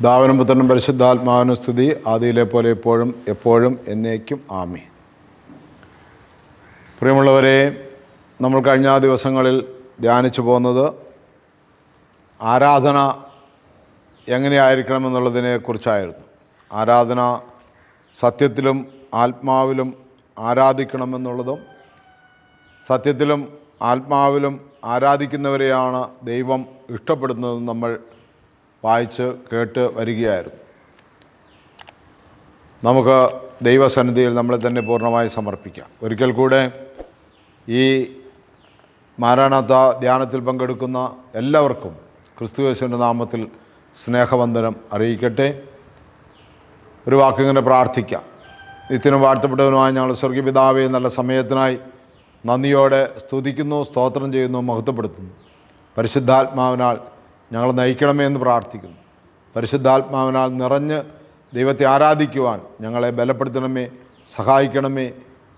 ദാവനും പുത്രനും പരിശുദ്ധാത്മാവിനും സ്തുതി. ആദിയിലെ പോലെ എപ്പോഴും എപ്പോഴും എന്നേക്കും ആമി പ്രിയമുള്ളവരെ നമ്മൾ കഴിഞ്ഞ ദിവസങ്ങളിൽ ധ്യാനിച്ചു പോകുന്നത് ആരാധന എങ്ങനെയായിരിക്കണമെന്നുള്ളതിനെ കുറിച്ചായിരുന്നു ആരാധന സത്യത്തിലും ആത്മാവിലും ആരാധിക്കണമെന്നുള്ളതും സത്യത്തിലും ആത്മാവിലും ആരാധിക്കുന്നവരെയാണ് ദൈവം ഇഷ്ടപ്പെടുന്നതെന്ന് നമ്മൾ വായിച്ച് കേട്ട് വരികയായിരുന്നു. നമുക്ക് ദൈവസന്നിധിയിൽ നമ്മളെ തന്നെ പൂർണമായി സമർപ്പിക്കാം. ഒരിക്കൽ കൂടെ ഈ മാരാണാത്ത ധ്യാനത്തിൽ പങ്കെടുക്കുന്ന എല്ലാവർക്കും ക്രിസ്തുവേശുവിന്റെ നാമത്തിൽ സ്നേഹവന്ദനം അറിയിക്കട്ടെ. ഒരു വാക്കിങ്ങനെ പ്രാർത്ഥിക്കാം. നിത്യനും വാഴ്ത്തപ്പെട്ടവനുമായി ഞങ്ങൾ സ്വർഗീപിതാവെ നല്ല സമയത്തിനായി നന്ദിയോടെ സ്തുതിക്കുന്നു സ്തോത്രം ചെയ്യുന്നു മഹത്വപ്പെടുത്തുന്നു. പരിശുദ്ധാത്മാവിനാൽ ഞങ്ങൾ നയിക്കണമേ എന്ന് പ്രാർത്ഥിക്കുന്നു. പരിശുദ്ധാത്മാവിനാൽ നിറഞ്ഞ് ദൈവത്തെ ആരാധിക്കുവാൻ ഞങ്ങളെ ബലപ്പെടുത്തണമേ സഹായിക്കണമേ.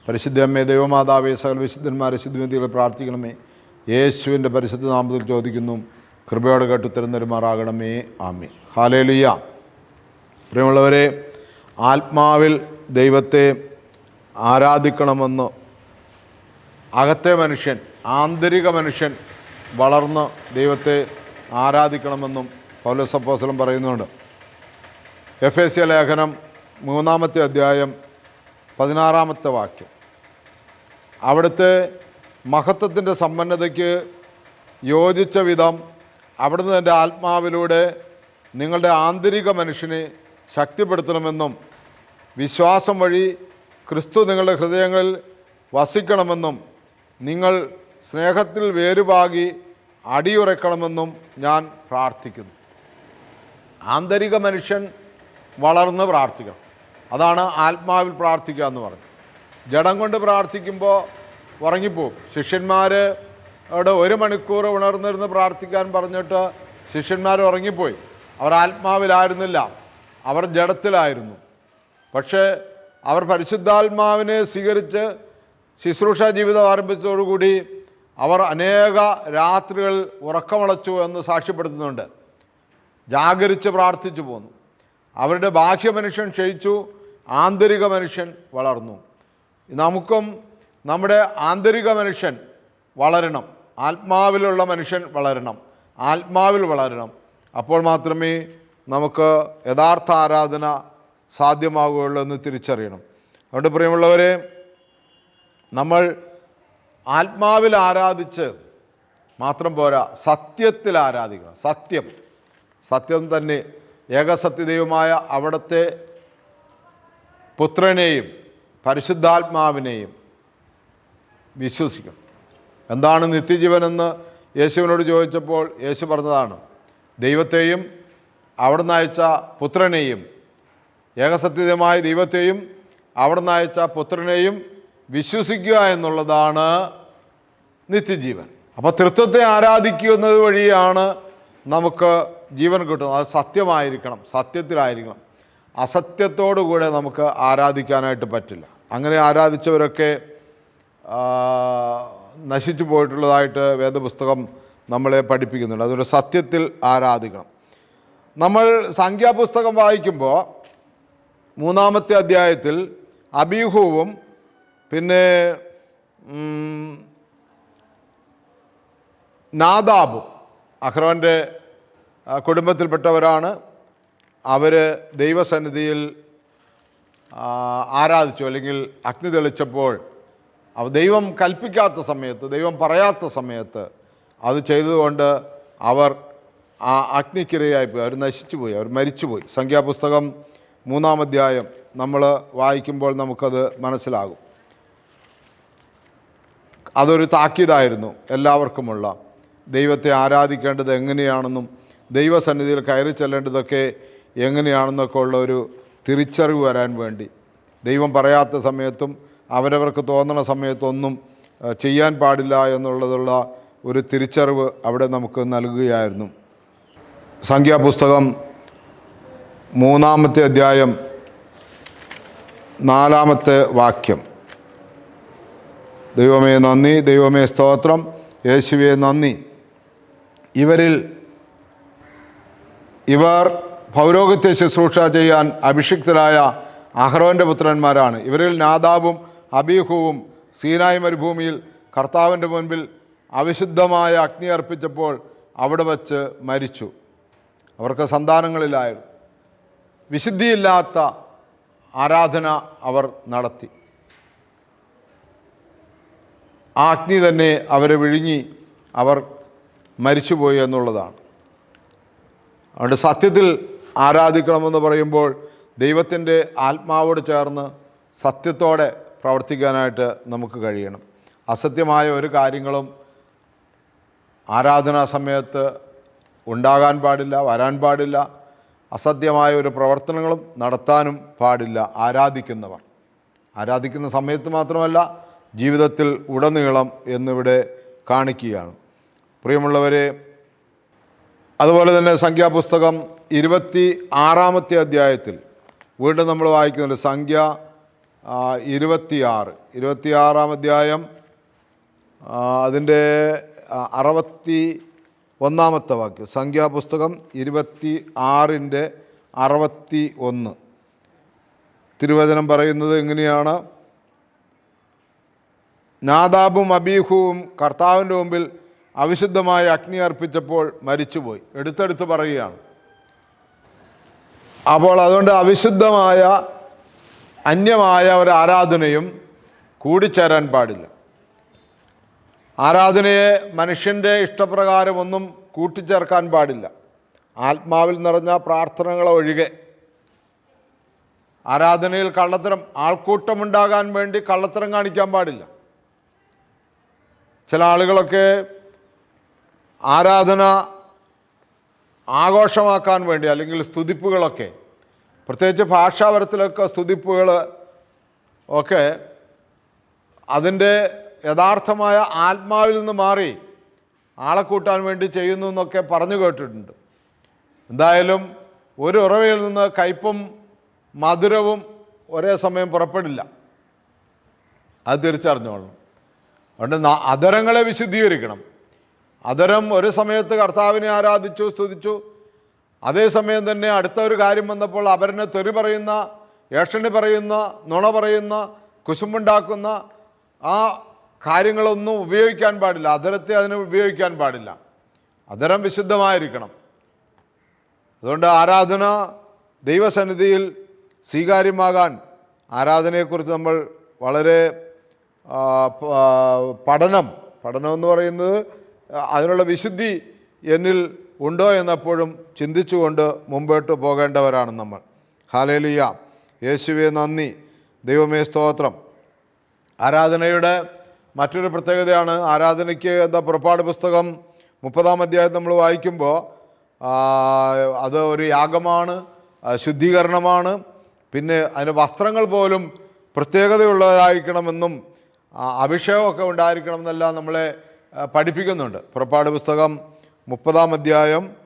പരിശുദ്ധമ്മേ ദൈവമാതാവേ സകല വിശുദ്ധന്മാരെ ശുദ്ധിമതികളെ പ്രാർത്ഥിക്കണമേ. യേശുവിന്റെ പരിശുദ്ധ നാമത്തിൽ ചോദിക്കുന്നു. കൃപയോടെ കേട്ട് ഉത്തരം തരുമാറാകണമേ ആമി ഹാലേലിയ പ്രിയമുള്ളവരെ ആത്മാവിൽ ദൈവത്തെ ആരാധിക്കണമെന്ന് അകത്തെ മനുഷ്യൻ ആന്തരിക മനുഷ്യൻ വളർന്ന് ദൈവത്തെ ആരാധിക്കണമെന്നും പൗലസപ്പോസലും പറയുന്നുണ്ട്. എഫ് എസ് ലേഖനം മൂന്നാമത്തെ അധ്യായം പതിനാറാമത്തെ വാക്യം. അവിടുത്തെ മഹത്വത്തിന്റെ സമ്പന്നതയ്ക്ക് യോജിച്ച വിധം അവിടുന്ന് തന്റെ ആത്മാവിലൂടെ നിങ്ങളുടെ ആന്തരിക മനുഷ്യനെ ശക്തിപ്പെടുത്തണമെന്നും വിശ്വാസം വഴി ക്രിസ്തു നിങ്ങളുടെ ഹൃദയങ്ങളിൽ വസിക്കണമെന്നും നിങ്ങൾ സ്നേഹത്തിൽ വേരുപാകി അടിയുറക്കണമെന്നും ഞാൻ പ്രാർത്ഥിക്കുന്നു. ആന്തരിക മനുഷ്യൻ വളർന്ന് പ്രാർത്ഥിക്കണം. അതാണ് ആത്മാവിൽ പ്രാർത്ഥിക്കുക എന്ന് പറഞ്ഞു ജഡം കൊണ്ട് പ്രാർത്ഥിക്കുമ്പോൾ ഉറങ്ങിപ്പോവും അവിടെ ഒരു മണിക്കൂർ ഉണർന്നിരുന്ന് പ്രാർത്ഥിക്കാൻ പറഞ്ഞിട്ട് ശിഷ്യന്മാർ ഉറങ്ങിപ്പോയി. അവർ ആത്മാവിലായിരുന്നില്ല. അവർ ജഡത്തിലായിരുന്നു. പക്ഷേ അവർ പരിശുദ്ധാത്മാവിനെ സ്വീകരിച്ച് ശുശ്രൂഷ ജീവിതം ആരംഭിച്ചതോടുകൂടി അവർ അനേക രാത്രികൾ ഉറക്കമളച്ചു എന്ന് സാക്ഷ്യപ്പെടുത്തുന്നുണ്ട്. ജാഗരിച്ച് പ്രാർത്ഥിച്ചു പോന്നു. അവരുടെ ബാഹ്യ മനുഷ്യൻ ക്ഷയിച്ചു ആന്തരിക മനുഷ്യൻ വളർന്നു. നമുക്കും നമ്മുടെ ആന്തരിക മനുഷ്യൻ വളരണം. ആത്മാവിലുള്ള മനുഷ്യൻ വളരണം. ആത്മാവിൽ വളരണം. അപ്പോൾ മാത്രമേ നമുക്ക് യഥാർത്ഥ ആരാധന സാധ്യമാകുകയുള്ളൂ എന്ന് തിരിച്ചറിയണം. അതുകൊണ്ട് പ്രിയമുള്ളവരെ നമ്മൾ ആത്മാവിൽ ആരാധിച്ച് മാത്രം പോരാ സത്യത്തിൽ ആരാധിക്കണം. സത്യം. സത്യം തന്നെ ഏകസത്യദൈവമായ അവിടുത്തെ പുത്രനെയും പരിശുദ്ധാത്മാവിനെയും വിശ്വസിക്കണം. എന്താണ് നിത്യജീവനെന്ന് യേശുവിനോട് ചോദിച്ചപ്പോൾ യേശു പറഞ്ഞതാണ് ദൈവത്തെയും അവിടുന്ന് അയച്ച പുത്രനെയും ഏകസത്യതമായ ദൈവത്തെയും അവിടുന്ന് അയച്ച പുത്രനെയും വിശ്വസിക്കുക എന്നുള്ളതാണ് നിത്യജീവൻ. അപ്പോൾ തൃത്വത്തെ ആരാധിക്കുന്നത് വഴിയാണ് നമുക്ക് ജീവൻ കിട്ടുന്നത്. അത് സത്യമായിരിക്കണം സത്യത്തിലായിരിക്കണം. അസത്യത്തോടു കൂടെ നമുക്ക് ആരാധിക്കാനായിട്ട് പറ്റില്ല. അങ്ങനെ ആരാധിച്ചവരൊക്കെ നശിച്ചു പോയിട്ടുള്ളതായിട്ട് വേദപുസ്തകം നമ്മളെ പഠിപ്പിക്കുന്നുണ്ട്. അതുകൊണ്ട് സത്യത്തിൽ ആരാധിക്കണം. നമ്മൾ സംഖ്യാപുസ്തകം വായിക്കുമ്പോൾ മൂന്നാമത്തെ അധ്യായത്തിൽ അബീഹുവും പിന്നെ നാദാബ് അഹ്റോന്റെ കുടുംബത്തിൽപ്പെട്ടവരാണ്. അവർ ദൈവസന്നിധിയിൽ ആരാധിച്ചു. അല്ലെങ്കിൽ അഗ്നി തെളിച്ചപ്പോൾ ദൈവം കൽപ്പിക്കാത്ത സമയത്ത് ദൈവം പറയാത്ത സമയത്ത് അത് ചെയ്തതുകൊണ്ട് അവർ ആ അഗ്നിക്കിരയായിപ്പോയി അവർ നശിച്ചുപോയി. അവർ മരിച്ചുപോയി. സംഖ്യാപുസ്തകം മൂന്നാം അധ്യായം നമ്മൾ വായിക്കുമ്പോൾ നമുക്കത് മനസ്സിലാകും. അതൊരു താക്കീതായിരുന്നു എല്ലാവർക്കുമുള്ള. ദൈവത്തെ ആരാധിക്കേണ്ടത് എങ്ങനെയാണെന്നും ദൈവസന്നിധിയിൽ കയറി ചെല്ലേണ്ടതൊക്കെ എങ്ങനെയാണെന്നൊക്കെ ഉള്ള ഒരു തിരിച്ചറിവ് വരാൻ വേണ്ടി. ദൈവം പറയാത്ത സമയത്തും അവരവർക്ക് തോന്നുന്ന സമയത്തൊന്നും ചെയ്യാൻ പാടില്ല എന്നുള്ളതുള്ള ഒരു തിരിച്ചറിവ് അവിടെ നമുക്ക് നൽകുകയായിരുന്നു. സംഖ്യാപുസ്തകം മൂന്നാമത്തെ അധ്യായം നാലാമത്തെ വാക്യം. ദൈവമേ നന്ദി. ദൈവമേ സ്തോത്രം. യേശുവേ നന്ദി. ഇവരിൽ ഇവർ പൗരോഗത്യ ശുശ്രൂഷ ചെയ്യാൻ അഭിഷിക്തരായ അഹ്റോന്റെ പുത്രന്മാരാണ്. ഇവരിൽ നാദാബും അബീഹുവും സീനായ് മരുഭൂമിയിൽ കർത്താവിന്റെ മുൻപിൽ അവിശുദ്ധമായ അഗ്നി അർപ്പിച്ചപ്പോൾ അവിടെ വച്ച് മരിച്ചു. അവർക്ക് സന്താനങ്ങളിലായിരുന്നു. വിശുദ്ധിയില്ലാത്ത ആരാധന അവർ നടത്തി. ആ അഗ്നി തന്നെ അവരെ വിഴുങ്ങി അവർ മരിച്ചുപോയി എന്നുള്ളതാണ്. അതുകൊണ്ട് സത്യത്തിൽ ആരാധിക്കണമെന്ന് പറയുമ്പോൾ ദൈവത്തിന്റെ ആത്മാവോട് ചേർന്ന് സത്യത്തോടെ പ്രവർത്തിക്കാനായിട്ട് നമുക്ക് കഴിയണം. അസത്യമായ ഒരു കാര്യങ്ങളും ആരാധനാ സമയത്ത് ഉണ്ടാകാൻ പാടില്ല വരാൻ പാടില്ല. അസത്യമായ ഒരു പ്രവർത്തനങ്ങളും നടത്താനും പാടില്ല ആരാധിക്കുന്നവർ. ആരാധിക്കുന്ന സമയത്ത് മാത്രമല്ല ജീവിതത്തിൽ ഉടനീളം എന്നിവിടെ കാണിക്കുകയാണ്. പ്രിയമുള്ളവരെ അതുപോലെ തന്നെ സംഖ്യാപുസ്തകം ഇരുപത്തി ആറാമത്തെ അധ്യായത്തിൽ വീണ്ടും നമ്മൾ വായിക്കുന്നുണ്ട്. സംഖ്യ ഇരുപത്തിയാറ്. ഇരുപത്തിയാറാം അധ്യായം അതിന്റെ അറുപത്തി ഒന്നാമത്തെ വാക്യം. സംഖ്യാപുസ്തകം ഇരുപത്തി ആറിന്റെ അറുപത്തി ഒന്ന് തിരുവചനം പറയുന്നത് എങ്ങനെയാണ്? നാദാബും അബീഹുവും കർത്താവിന്റെ മുമ്പിൽ അവിശുദ്ധമായ അഗ്നി അർപ്പിച്ചപ്പോൾ മരിച്ചുപോയി. എടുത്തെടുത്ത് പറയുകയാണ്. അപ്പോൾ അതുകൊണ്ട് അവിശുദ്ധമായ അന്യമായ ഒരു ആരാധനയും കൂടിച്ചേരാൻ പാടില്ല. ആരാധനയെ മനുഷ്യന്റെ ഇഷ്ടപ്രകാരം ഒന്നും കൂട്ടിച്ചേർക്കാൻ പാടില്ല. ആത്മാവിൽ നിറഞ്ഞ പ്രാർത്ഥനകൾ ഒഴികെ. ആരാധനയിൽ കള്ളത്തരം ആൾക്കൂട്ടമുണ്ടാകാൻ വേണ്ടി കള്ളത്തരം കാണിക്കാൻ പാടില്ല. ചില ആളുകളൊക്കെ ആരാധന ആഘോഷമാക്കാൻ വേണ്ടി അല്ലെങ്കിൽ സ്തുതിപ്പുകളൊക്കെ പ്രത്യേകിച്ച് ഭാഷാപരത്തിലൊക്കെ സ്തുതിപ്പുകൾ ഒക്കെ അതിന്റെ യഥാർത്ഥമായ ആത്മാവിൽ നിന്ന് മാറി ആളെ കൂട്ടാൻ വേണ്ടി ചെയ്യുന്നു എന്നൊക്കെ പറഞ്ഞു കേട്ടിട്ടുണ്ട്. എന്തായാലും ഒരു ഉറവയിൽ നിന്ന് കയ്പും മധുരവും ഒരേ സമയം പുറപ്പെടില്ല. അത് തിരിച്ചറിഞ്ഞോളണം. അതുകൊണ്ട് അധരങ്ങളെ വിശുദ്ധീകരിക്കണം. അധരം ഒരു സമയത്ത് കർത്താവിനെ ആരാധിച്ചു സ്തുതിച്ചു. അതേസമയം തന്നെ അടുത്ത ഒരു കാര്യം വന്നപ്പോൾ അവരനെ തെറി പറയുന്ന ഏഷണി പറയുന്ന നുണ പറയുന്ന കുശുമ്പുണ്ടാക്കുന്ന ആ കാര്യങ്ങളൊന്നും ഉപയോഗിക്കാൻ പാടില്ല. അധരത്തെ അതിന് ഉപയോഗിക്കാൻ പാടില്ല. അധരം വിശുദ്ധമായിരിക്കണം. അതുകൊണ്ട് ആരാധന ദൈവസന്നിധിയിൽ സ്വീകാര്യമാകാൻ ആരാധനയെക്കുറിച്ച് നമ്മൾ വളരെ പഠനം. പഠനം എന്ന് പറയുന്നത് അതിനുള്ള വിശുദ്ധി എന്നിൽ ഉണ്ടോ എന്നപ്പോഴും ചിന്തിച്ചുകൊണ്ട് മുമ്പോട്ട് പോകേണ്ടവരാണ് നമ്മൾ. ഹാലേലിയ യേശുവെ നന്ദി. ദൈവമേ സ്തോത്രം. ആരാധനയുടെ മറ്റൊരു പ്രത്യേകതയാണ് ആരാധനയ്ക്ക് എന്ന പുറപ്പാട് പുസ്തകം മുപ്പതാം അധ്യായം നമ്മൾ വായിക്കുമ്പോൾ അത് ഒരു യാഗമാണ് ശുദ്ധീകരണമാണ്. പിന്നെ അതിന് വസ്ത്രങ്ങൾ പോലും പ്രത്യേകതയുള്ളതായിരിക്കണമെന്നും അഭിഷേകമൊക്കെ ഉണ്ടായിരിക്കണം എന്നെല്ലാം നമ്മളെ പഠിപ്പിക്കുന്നുണ്ട്. പുറപ്പാട് പുസ്തകം മുപ്പതാം അധ്യായം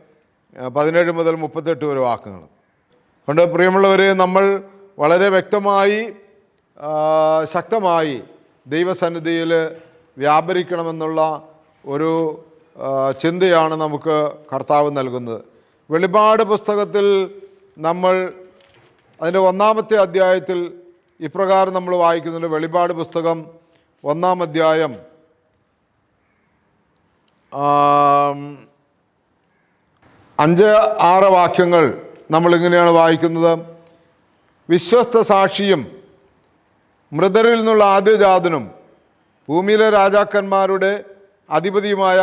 പതിനേഴ് മുതൽ മുപ്പത്തെട്ട് വരെ വാക്കുകൾ കൊണ്ട് പ്രിയമുള്ളവരെ നമ്മൾ വളരെ വ്യക്തമായി ശക്തമായി ദൈവസന്നിധിയിൽ വ്യാപരിക്കണമെന്നുള്ള ഒരു ചിന്തയാണ് നമുക്ക് കർത്താവ് നൽകുന്നത്. വെളിപാട് പുസ്തകത്തിൽ നമ്മൾ അതിന്റെ ഒന്നാമത്തെ അധ്യായത്തിൽ ഇപ്രകാരം നമ്മൾ വായിക്കുന്നുണ്ട്. വെളിപാട് പുസ്തകം ഒന്നാം അധ്യായം അഞ്ച് ആറ് വാക്യങ്ങൾ നമ്മളിങ്ങനെയാണ് വായിക്കുന്നത്. വിശ്വസ്ത സാക്ഷിയും മൃതരിൽ നിന്നുള്ള ആദ്യജാതനും ഭൂമിയിലെ രാജാക്കന്മാരുടെ അധിപതിയുമായ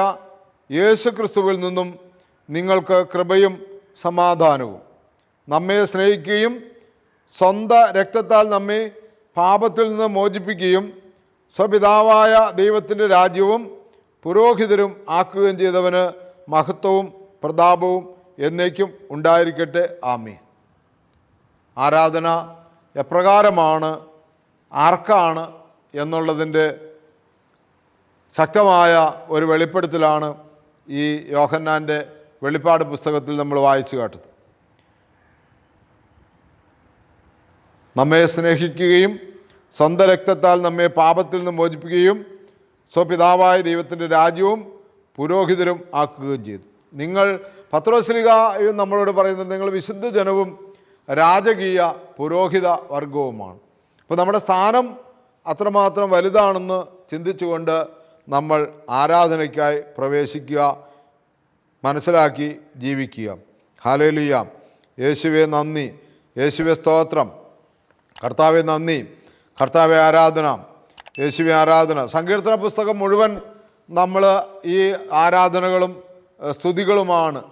യേശു ക്രിസ്തുവിൽ നിന്നും നിങ്ങൾക്ക് കൃപയും സമാധാനവും. നമ്മെ സ്നേഹിക്കുകയും സ്വന്തം രക്തത്താൽ നമ്മെ പാപത്തിൽ നിന്ന് മോചിപ്പിക്കുകയും സ്വപിതാവായ ദൈവത്തിന്റെ രാജ്യവും പുരോഹിതരും ആക്കുകയും ചെയ്തവന് മഹത്വവും പ്രതാപവും എന്നേക്കും ഉണ്ടായിരിക്കട്ടെ. ആമി ആരാധന എപ്രകാരമാണ് ആർക്കാണ് എന്നുള്ളതിന്റെ ശക്തമായ ഒരു വെളിപ്പെടുത്തലാണ് ഈ യോഹന്നാന്റെ വെളിപ്പാട് പുസ്തകത്തിൽ നമ്മൾ വായിച്ചു കാട്ടത് നമ്മെ സ്നേഹിക്കുകയും സ്വന്തം രക്തത്താൽ നമ്മെ പാപത്തിൽ നിന്ന് മോചിപ്പിക്കുകയും സ്വപിതാവായ ദൈവത്തിന്റെ രാജ്യവും പുരോഹിതരും ആക്കുകയും ചെയ്തു. നിങ്ങൾ പത്രോസ്ലികയും നമ്മളോട് പറയുന്നത് നിങ്ങൾ വിശുദ്ധ ജനവും രാജകീയ പുരോഹിത വർഗവുമാണ്. അപ്പോൾ നമ്മുടെ സ്ഥാനം അത്രമാത്രം വലുതാണെന്ന് ചിന്തിച്ചുകൊണ്ട് നമ്മൾ ആരാധനയ്ക്കായി പ്രവേശിക്കുക മനസ്സിലാക്കി ജീവിക്കുക. ഹാലേലുയ. യേശുവെ നന്ദി. യേശുവെ സ്തോത്രം. കർത്താവെ നന്ദി. കർത്താവെ ആരാധന യേശുവെ ആരാധന. സങ്കീർത്തന പുസ്തകം മുഴുവൻ നമ്മൾ ഈ ആരാധനകളും സ്തുതികളുമാണ്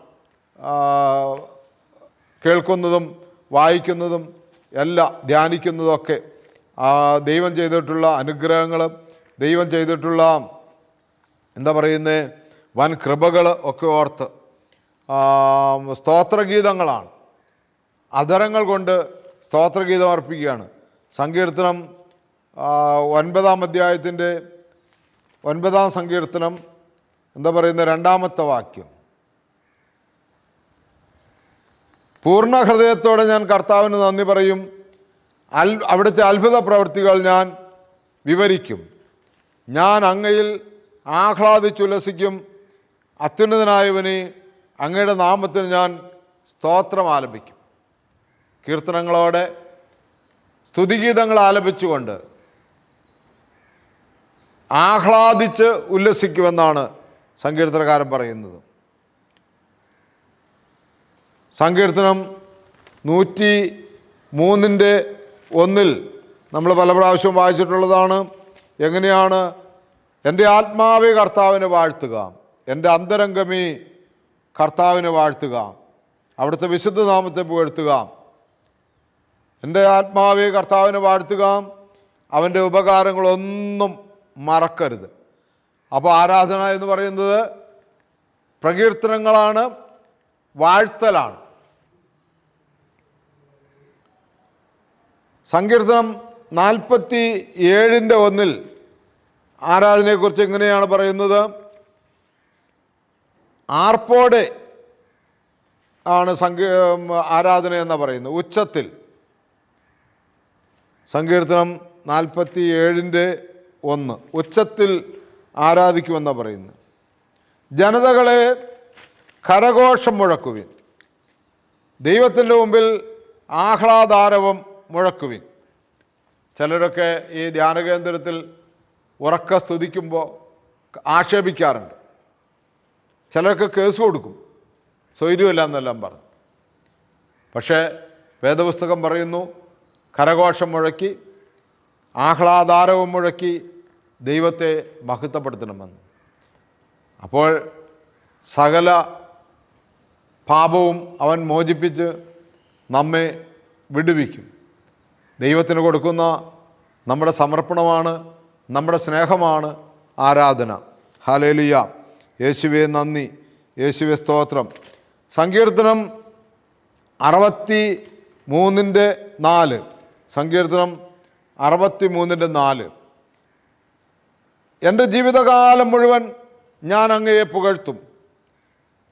കേൾക്കുന്നതും വായിക്കുന്നതും എല്ലാം ധ്യാനിക്കുന്നതൊക്കെ. ദൈവം ചെയ്തിട്ടുള്ള അനുഗ്രഹങ്ങൾ ദൈവം ചെയ്തിട്ടുള്ള എന്താ പറയുന്നത് വൻ കൃപകൾ ഒക്കെ ഓർത്ത് സ്തോത്രഗീതങ്ങളാണ്. അധരങ്ങൾ കൊണ്ട് സ്തോത്രഗീതം അർപ്പിക്കുകയാണ്. സങ്കീർത്തനം ഒൻപതാം അധ്യായത്തിന്റെ ഒൻപതാം സങ്കീർത്തനം എന്താ പറയുന്ന രണ്ടാമത്തെ വാക്യം. പൂർണ ഹൃദയത്തോടെ ഞാൻ കർത്താവിന് നന്ദി പറയും. അൽ അവിടുത്തെ അത്ഭുത പ്രവൃത്തികൾ ഞാൻ വിവരിക്കും. ഞാൻ അങ്ങയിൽ ആഹ്ലാദിച്ചുല്ലസിക്കും അത്യുന്നതനായവനെ അങ്ങയുടെ നാമത്തിന് ഞാൻ സ്തോത്രം ആലപിക്കും. കീർത്തനങ്ങളോടെ സ്തുതിഗീതങ്ങൾ ആലപിച്ചുകൊണ്ട് ആഹ്ലാദിച്ച് ഉല്ലസിക്കുമെന്നാണ് സങ്കീർത്തനകാരൻ പറയുന്നത്. സങ്കീർത്തനം നൂറ്റി മൂന്നിന്റെ ഒന്നിൽ നമ്മൾ പല പ്രാവശ്യവും വായിച്ചിട്ടുള്ളതാണ്. എങ്ങനെയാണ്? എന്റെ ആത്മാവെ കർത്താവിനെ വാഴ്ത്തുക. എന്റെ അന്തരംഗമി കർത്താവിനെ വാഴ്ത്തുക. അവിടുത്തെ വിശുദ്ധ നാമത്തെ പുകഴ്ത്തുക. എന്റെ ആത്മാവെ കർത്താവിനെ വാഴ്ത്തുക. അവന്റെ ഉപകാരങ്ങളൊന്നും മറക്കരുത്. അപ്പോൾ ആരാധന എന്ന് പറയുന്നത് പ്രകീർത്തനങ്ങളാണ് വാഴ്ത്തലാണ്. സങ്കീർത്തനം നാൽപ്പത്തി ഏഴിന്റെ ഒന്നിൽ ആരാധനയെക്കുറിച്ച് എങ്ങനെയാണ് പറയുന്നത്? ആർപ്പോടെ ആണ് സങ്കീ ആരാധന എന്ന് പറയുന്നത്? ഉച്ചത്തിൽ. സങ്കീർത്തനം നാൽപ്പത്തി ഏഴിന്റെ ഒന്ന്. ഉച്ചത്തിൽ ആരാധിക്കുമെന്നാണ് പറയുന്നു ജനതകളെ കരഘോഷം മുഴക്കുവിൻ. ദൈവത്തിന്റെ മുമ്പിൽ ആഹ്ലാദാരവം മുഴക്കുവിൻ. ചിലരൊക്കെ ഈ ധ്യാനകേന്ദ്രത്തിൽ ഉറക്ക സ്തുതിക്കുമ്പോൾ ആക്ഷേപിക്കാറുണ്ട്. ചിലർക്ക് കേസ് കൊടുക്കും. സ്വൈര്യമില്ല എന്നെല്ലാം പറഞ്ഞു. പക്ഷേ വേദപുസ്തകം പറയുന്നു കരഘോഷം മുഴക്കി ആഹ്ലാദാരവും മുഴക്കി ദൈവത്തെ മഹത്വപ്പെടുത്തണമെന്ന്. അപ്പോൾ സകല പാപവും അവൻ മോചിപ്പിച്ച് നമ്മെ വിടുവിക്കും. ദൈവത്തിന് കൊടുക്കുന്ന നമ്മുടെ സമർപ്പണമാണ് നമ്മുടെ സ്നേഹമാണ് ആരാധന. ഹാലേലിയ യേശുവെ നന്ദി. യേശുവെ സ്തോത്രം. സങ്കീർത്തനം അറുപത്തി മൂന്നിന്റെ നാല്. സങ്കീർത്തനം അറുപത്തി മൂന്നിന്റെ നാല്. എന്റെ ജീവിതകാലം മുഴുവൻ ഞാൻ അങ്ങയെ പുകഴ്ത്തും.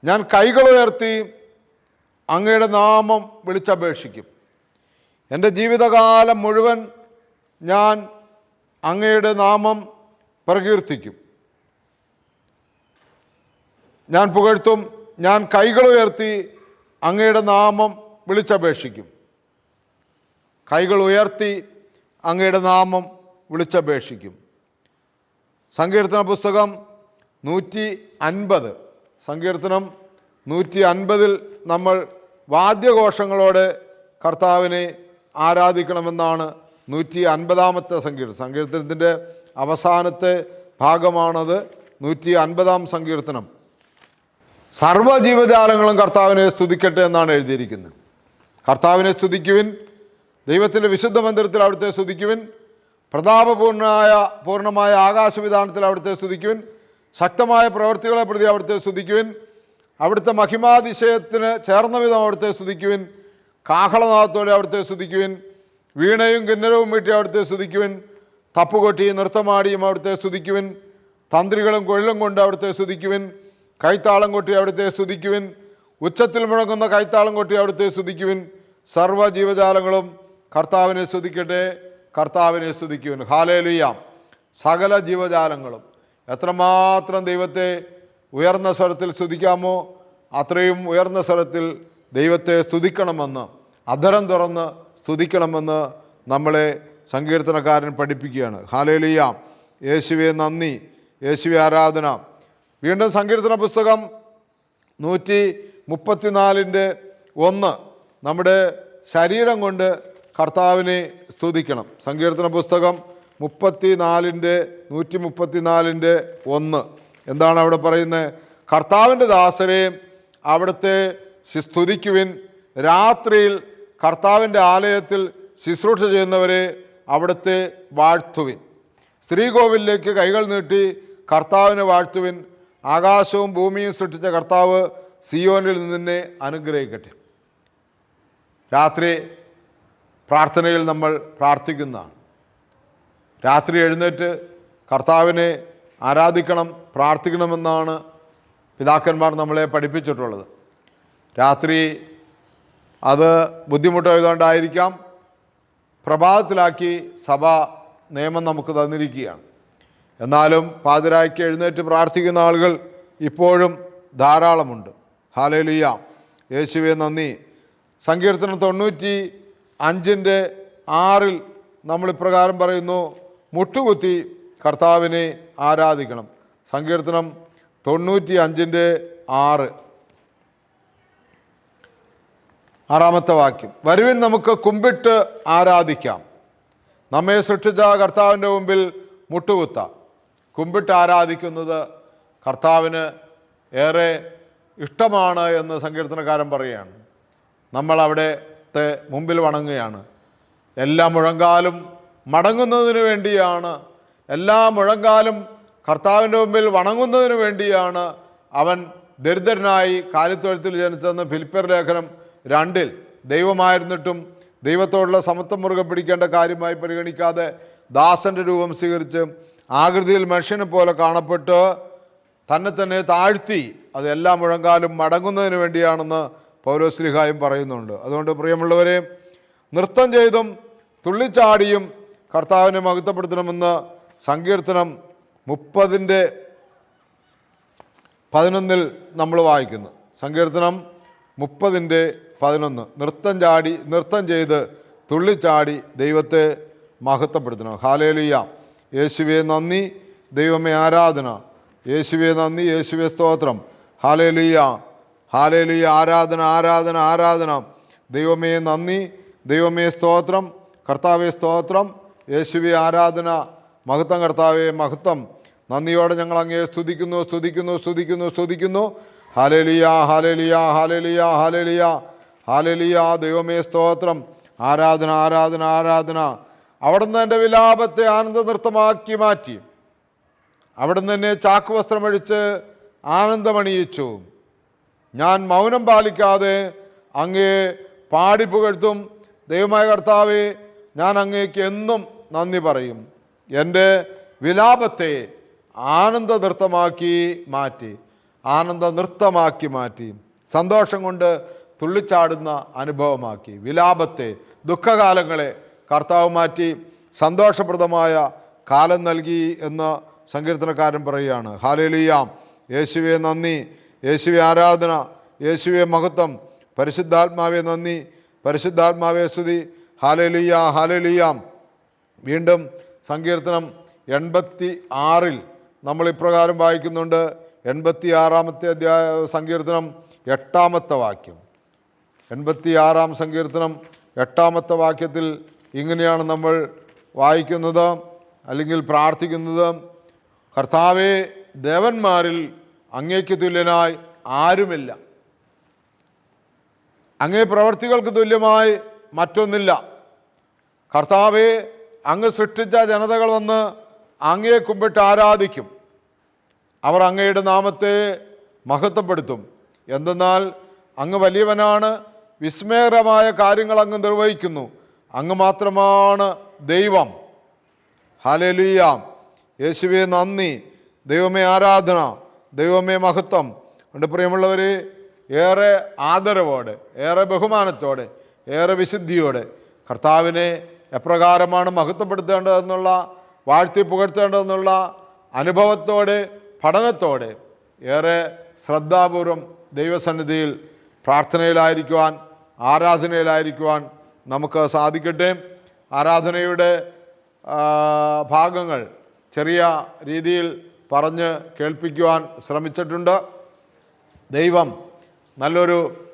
ഞാൻ കൈകൾ ഉയർത്തി അങ്ങയുടെ നാമം വിളിച്ചപേക്ഷിക്കും. എന്റെ ജീവിതകാലം മുഴുവൻ ഞാൻ അങ്ങയുടെ നാമം പ്രകീർത്തിക്കും. ഞാൻ പുകഴ്ത്തും ഞാൻ കൈകൾ ഉയർത്തി അങ്ങയുടെ നാമം വിളിച്ചപേക്ഷിക്കും. കൈകൾ ഉയർത്തി അങ്ങയുടെ നാമം വിളിച്ചപേക്ഷിക്കും. സങ്കീർത്തന പുസ്തകം നൂറ്റി അൻപത് സങ്കീർത്തനം നൂറ്റി അൻപതിൽ നമ്മൾ വാദ്യഘോഷങ്ങളോടെ കർത്താവിനെ ആരാധിക്കണമെന്നാണ് നൂറ്റി അൻപതാമത്തെ സങ്കീർത്തനം. സങ്കീർത്തനത്തിന്റെ അവസാനത്തെ ഭാഗമാണത് നൂറ്റി അൻപതാം സങ്കീർത്തനം. സർവജീവജാലങ്ങളും കർത്താവിനെ സ്തുതിക്കട്ടെ എന്നാണ് എഴുതിയിരിക്കുന്നത്. കർത്താവിനെ സ്തുതിക്കുവിൻ ദൈവത്തിന്റെ വിശുദ്ധ മന്ദിരത്തിൽ അവിടുത്തെ സ്തുതിക്കുവിൻ പ്രതാപപൂർണമായ പൂർണമായ ആകാശവിധാനത്തിൽ അവിടുത്തെ സ്തുതിക്കുവിൻ ശക്തമായ പ്രവൃത്തികളെ പ്രതി അവിടുത്തെ സ്തുതിക്കുവിൻ അവിടുത്തെ മഹിമാതിശയത്തിന് ചേർന്ന വിധം അവിടുത്തെ സ്തുതിക്കുവിൻ കാഹളനാഥത്തോടെ അവിടുത്തെ സ്തുതിക്കുവിൻ വീണയും കിന്നരവും വീട്ടി അവിടുത്തെ സ്തുതിക്കുവിൻ തപ്പുകൊട്ടിയും നൃത്തമാടിയും അവിടുത്തെ സ്തുതിക്കുവിൻ തന്ത്രികളും കൊഴിലും കൊണ്ട് അവിടുത്തെ സ്തുതിക്കുവിൻ കൈത്താളം കൊട്ടി അവിടുത്തെ സ്തുതിക്കുവിൻ ഉച്ചത്തിൽ മുഴങ്ങുന്ന കൈത്താളം കൊട്ടി അവിടുത്തെ സ്തുതിക്കുവിൻ സർവ ജീവജാലങ്ങളും കർത്താവിനെ സ്തുതിക്കട്ടെ കർത്താവിനെ സ്തുതിക്കുവൻ. ഹാലേലുയാം സകല ജീവജാലങ്ങളും. എത്രമാത്രം ദൈവത്തെ ഉയർന്ന സ്വരത്തിൽ സ്തുതിക്കാമോ അത്രയും ഉയർന്ന സ്വരത്തിൽ ദൈവത്തെ സ്തുതിക്കണമെന്ന് അധരം തുറന്ന് സ്തുതിക്കണമെന്ന് നമ്മളെ സങ്കീർത്തനക്കാരൻ പഠിപ്പിക്കുകയാണ്. ഹാലേലിയ യേശുവെ നന്ദി. യേശുവെ ആരാധന. വീണ്ടും സങ്കീർത്തന പുസ്തകം നൂറ്റി മുപ്പത്തിനാലിന്റെ ഒന്ന്. നമ്മുടെ ശരീരം കൊണ്ട് കർത്താവിനെ സ്തുതിക്കണം. സങ്കീർത്തന പുസ്തകം മുപ്പത്തി നാലിന്റെ നൂറ്റി മുപ്പത്തിനാലിന്റെ ഒന്ന്. എന്താണ് അവിടെ പറയുന്നത്? കർത്താവിന്റെ ദാസരെ അവിടുത്തെ സ്തുതിക്കുവിൻ. രാത്രിയിൽ കർത്താവിന്റെ ആലയത്തിൽ ശുശ്രൂഷ ചെയ്യുന്നവരെ അവിടുത്തെ വാഴ്ത്തുവിൻ. സ്ത്രീകോവിലേക്ക് കൈകൾ നീട്ടി കർത്താവിനെ വാഴ്ത്തുവിൻ. ആകാശവും ഭൂമിയും സൃഷ്ടിച്ച കർത്താവ് സിയോനിൽ നിന്നെ അനുഗ്രഹിക്കട്ടെ. രാത്രി പ്രാർത്ഥനയിൽ നമ്മൾ പ്രാർത്ഥിക്കുന്നതാണ്. രാത്രി എഴുന്നേറ്റ് കർത്താവിനെ ആരാധിക്കണം പ്രാർത്ഥിക്കണമെന്നാണ് പിതാക്കന്മാർ നമ്മളെ പഠിപ്പിച്ചിട്ടുള്ളത്. രാത്രി അത് ബുദ്ധിമുട്ടായതുകൊണ്ടായിരിക്കാം പ്രഭാതത്തിലാക്കി സഭ നിയമം നമുക്ക് തന്നിരിക്കുകയാണ്. എന്നാലും പാതിരായ്ക്ക് എഴുന്നേറ്റ് പ്രാർത്ഥിക്കുന്ന ആളുകൾ ഇപ്പോഴും ധാരാളമുണ്ട്. ഹാലേലിയ. യേശുവെ നന്ദി. സങ്കീർത്തനം തൊണ്ണൂറ്റി അഞ്ചിന്റെ ആറിൽ നമ്മൾ ഇപ്രകാരം പറയുന്നു മുട്ടുകുത്തി കർത്താവിനെ ആരാധിക്കണം. സങ്കീർത്തനം തൊണ്ണൂറ്റി അഞ്ചിന്റെ ആറ്. ആറാമത്തെ വാക്യം വരുവിൻ നമുക്ക് കുമ്പിട്ട് ആരാധിക്കാം. നമ്മെ സൃഷ്ടിച്ച കർത്താവിന്റെ മുമ്പിൽ മുട്ടുകുത്ത. കുമ്പിട്ട് ആരാധിക്കുന്നത് കർത്താവിന് ഏറെ ഇഷ്ടമാണ് എന്ന് സങ്കീർത്തനക്കാരൻ പറയുകയാണ്. നമ്മൾ അവിടത്തെ മുമ്പിൽ വണങ്ങുകയാണ്. എല്ലാ മുഴങ്കാലും മടങ്ങുന്നതിന് വേണ്ടിയാണ് എല്ലാ മുഴങ്കാലും കർത്താവിന്റെ മുമ്പിൽ വണങ്ങുന്നതിന് വേണ്ടിയാണ് അവൻ ദരിദ്രനായി കാലിത്തൊഴുത്തിൽ ജനിച്ചെന്ന് ഫിലിപ്പർ ലേഖനം രണ്ടിൽ ദൈവമായിരുന്നിട്ടും ദൈവത്തോടുള്ള സമത്വം മുറുകെ പിടിക്കേണ്ട കാര്യമായി പരിഗണിക്കാതെ ദാസന്റെ രൂപം സ്വീകരിച്ച് ആകൃതിയിൽ മനുഷ്യനെ പോലെ കാണപ്പെട്ട് തന്നെ തന്നെ താഴ്ത്തി അത് എല്ലാ മുഴങ്കാലും മടങ്ങുന്നതിന് വേണ്ടിയാണെന്ന് പൗലോസ്ലിഹായും പറയുന്നുണ്ട്. അതുകൊണ്ട് പ്രിയമുള്ളവരെ നൃത്തം ചെയ്തും തുള്ളിച്ചാടിയും കർത്താവിനെ മഹത്വപ്പെടുത്തണമെന്ന് സങ്കീർത്തനം മുപ്പതിന്റെ പതിനൊന്നിൽ നമ്മൾ വായിക്കുന്നു. സങ്കീർത്തനം മുപ്പതിന്റെ പതിനൊന്ന്. നൃത്തം ചാടി നൃത്തം ചെയ്ത് തുള്ളിച്ചാടി ദൈവത്തെ മഹത്വപ്പെടുത്തണം. ഹാലേലിയ. യേശുവെ നന്ദി ദൈവമേ ആരാധന. യേശുവെ നന്ദി യേശുവെ സ്തോത്രം. ഹാലേലിയ. ഹാലേലിയ ആരാധന ആരാധന ആരാധന. ദൈവമേ നന്ദി. ദൈവമേ സ്തോത്രം. കർത്താവേ സ്തോത്രം. യേശുവെ ആരാധന. മഹത്വം കർത്താവേ മഹത്വം. നന്ദിയോടെ ഞങ്ങൾ അങ്ങേ സ്തുതിക്കുന്നു സ്തുതിക്കുന്നു സ്തുതിക്കുന്നു സ്തുതിക്കുന്നു. Hallelujah hallelujah hallelujah hallelujah. Hallelujah ദൈവമേ സ്തോത്രം. ആരാധന ആരാധന ആരാധന. അവിടുന്ന് എന്റെ വിലാപത്തെ ആനന്ദ നൃത്തമാക്കി മാറ്റി. അവിടുന്ന് എന്നെ ചാക്കുവസ്ത്രമഴിച്ച് ആനന്ദമണിയിച്ചു. ഞാൻ മൗനം പാലിക്കാതെ അങ്ങേ പാടി പുകഴ്ത്തും. ദൈവമായ കർത്താവെ ഞാൻ അങ്ങേക്ക് എന്നും നന്ദി പറയും. എന്റെ വിലാപത്തെ ആനന്ദ നൃത്തമാക്കി മാറ്റി ആനന്ദ നൃത്തമാക്കി മാറ്റി സന്തോഷം കൊണ്ട് തുള്ളിച്ചാടുന്ന അനുഭവമാക്കി വിലാപത്തെ ദുഃഖകാലങ്ങളെ കർത്താവ് മാറ്റി സന്തോഷപ്രദമായ കാലം നൽകി എന്ന് സങ്കീർത്തനക്കാരൻ പറയുകയാണ്. ഹാലേലിയാം. യേശുവെ നന്ദി. യേശുവെ ആരാധന യേശുവെ മഹത്വം പരിശുദ്ധാത്മാവെ നന്ദി പരിശുദ്ധാത്മാവെ സ്തുതി ഹാലലിയ ഹാലലിയാം. വീണ്ടും സങ്കീർത്തനം എൺപത്തി ആറിൽ നമ്മൾ ഇപ്രകാരം വായിക്കുന്നുണ്ട്. എൺപത്തി ആറാമത്തെ അധ്യായ സങ്കീർത്തനം എട്ടാമത്തെ വാക്യം. എൺപത്തി ആറാം സങ്കീർത്തനം എട്ടാമത്തെ വാക്യത്തിൽ ഇങ്ങനെയാണ് നമ്മൾ വായിക്കുന്നത് അല്ലെങ്കിൽ പ്രാർത്ഥിക്കുന്നത്. കർത്താവെ ദേവന്മാരിൽ അങ്ങേക്ക് തുല്യനായി ആരുമില്ല. അങ്ങേ പ്രവർത്തികൾക്ക് തുല്യമായി മറ്റൊന്നില്ല. കർത്താവെ അങ്ങ് സൃഷ്ടിച്ച ജനതകൾ വന്ന് അങ്ങയെ കുമ്പിട്ട് ആരാധിക്കും. അവർ അങ്ങയുടെ നാമത്തെ മഹത്വപ്പെടുത്തും. എന്തെന്നാൽ അങ്ങ് വലിയവനാണ് വിസ്മയകരമായ കാര്യങ്ങൾ അങ്ങ് നിർവഹിക്കുന്നു. അങ്ങ് മാത്രമാണ് ദൈവം. ഹാലലുയ യേശുവെ നന്ദി. ദൈവമേ ആരാധന. ദൈവമേ മഹത്വം. ഉണ്ട് പ്രിയമുള്ളവർ ഏറെ ആദരവോടെ ഏറെ ബഹുമാനത്തോടെ ഏറെ വിശുദ്ധിയോടെ കർത്താവിനെ എപ്രകാരമാണ് മഹത്വപ്പെടുത്തേണ്ടതെന്നുള്ള വാഴ്ത്തി പുകഴ്ത്തേണ്ടതെന്നുള്ള അനുഭവത്തോടെ പഠനത്തോടെ ഏറെ ശ്രദ്ധാപൂർവം ദൈവസന്നിധിയിൽ പ്രാർത്ഥനയിലായിരിക്കുവാൻ ആരാധനയിലായിരിക്കുവാൻ നമുക്ക് സാധിക്കട്ടെ. ആരാധനയുടെ ഭാഗങ്ങൾ ചെറിയ രീതിയിൽ പറഞ്ഞ് കേൾപ്പിക്കുവാൻ ശ്രമിച്ചിട്ടുണ്ട്. ദൈവം നല്ലൊരു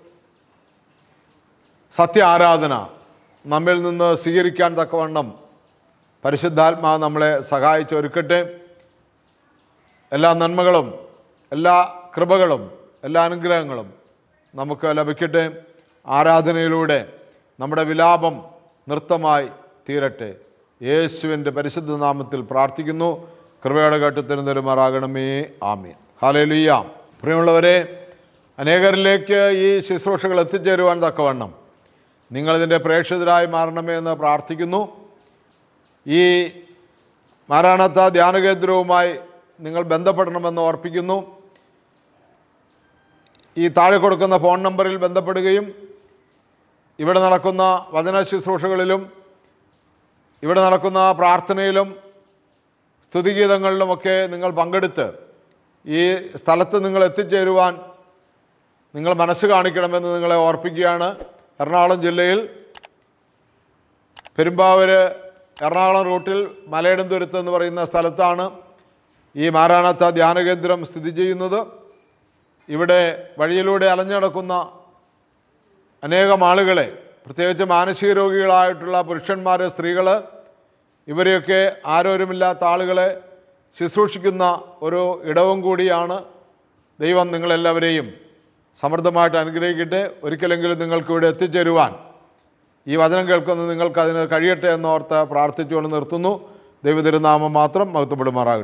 സത്യ ആരാധന നമ്മിൽ നിന്ന് സ്വീകരിക്കാൻ തക്കവണ്ണം പരിശുദ്ധാത്മാ നമ്മളെ സഹായിച്ച് ഒരുക്കട്ടെ എല്ലാ നന്മകളും എല്ലാ കൃപകളും എല്ലാ അനുഗ്രഹങ്ങളും നമുക്ക് ലഭിക്കട്ടെ. ആരാധനയിലൂടെ നമ്മുടെ വിലാപം നൃത്തമായി തീരട്ടെ. യേശുവിന്റെ പരിശുദ്ധ നാമത്തിൽ പ്രാർത്ഥിക്കുന്നു. കൃപയുടെ കേട്ടത്തിന് തരുമാറാകണമേ ആമീൻ. ഹാലേലുയ്യ പ്രിയമുള്ളവരെ അനേകരിലേക്ക് ഈ ശുശ്രൂഷകൾ എത്തിച്ചേരുവാൻ തക്കവണ്ണം നിങ്ങളിതിന്റെ പ്രേക്ഷിതരായി മാറണമേ എന്ന് പ്രാർത്ഥിക്കുന്നു. ഈ മാരാണത്ത ധ്യാനകേന്ദ്രവുമായി നിങ്ങൾ ബന്ധപ്പെടണമെന്ന് ഓർപ്പിക്കുന്നു. ഈ താഴെ കൊടുക്കുന്ന ഫോൺ നമ്പറിൽ ബന്ധപ്പെടുകയും ഇവിടെ നടക്കുന്ന വചന ശുശ്രൂഷകളിലും ഇവിടെ നടക്കുന്ന പ്രാർത്ഥനയിലും സ്തുതിഗീതങ്ങളിലുമൊക്കെ നിങ്ങൾ പങ്കെടുത്ത് ഈ സ്ഥലത്ത് നിങ്ങൾ എത്തിച്ചേരുവാൻ നിങ്ങൾ മനസ്സ് കാണിക്കണമെന്ന് നിങ്ങളെ ഓർപ്പിക്കുകയാണ്. എറണാകുളം ജില്ലയിൽ പെരുമ്പാവൂര് എറണാകുളം റൂട്ടിൽ മലയിടംതുരുത്ത് എന്ന് പറയുന്ന സ്ഥലത്താണ് ഈ മാരാണത്ത ധ്യാനകേന്ദ്രം സ്ഥിതി ചെയ്യുന്നത്. ഇവിടെ വഴിയിലൂടെ അലഞ്ഞു നടക്കുന്ന അനേകം ആളുകളെ പ്രത്യേകിച്ച് മാനസിക രോഗികളായിട്ടുള്ള പുരുഷന്മാർ സ്ത്രീകൾ ഇവരെയൊക്കെ ആരോരുമില്ലാത്ത ആളുകളെ ശുശ്രൂഷിക്കുന്ന ഒരു ഇടവും കൂടിയാണ് ദൈവം നിങ്ങളെല്ലാവരെയും സമൃദ്ധമായിട്ട് അനുഗ്രഹിക്കട്ടെ. ഒരിക്കലെങ്കിലും നിങ്ങൾക്ക് ഇവിടെ എത്തിച്ചേരുവാൻ ഈ വചനം കേൾക്കുന്ന നിങ്ങൾക്ക് അതിന് കഴിയട്ടെ എന്നോർത്ത് പ്രാർത്ഥിച്ചുകൊണ്ട് നിർത്തുന്നു. ദൈവതിരുനാമം മാത്രം മഹത്വപ്പെടുമാറാകട്ടെ.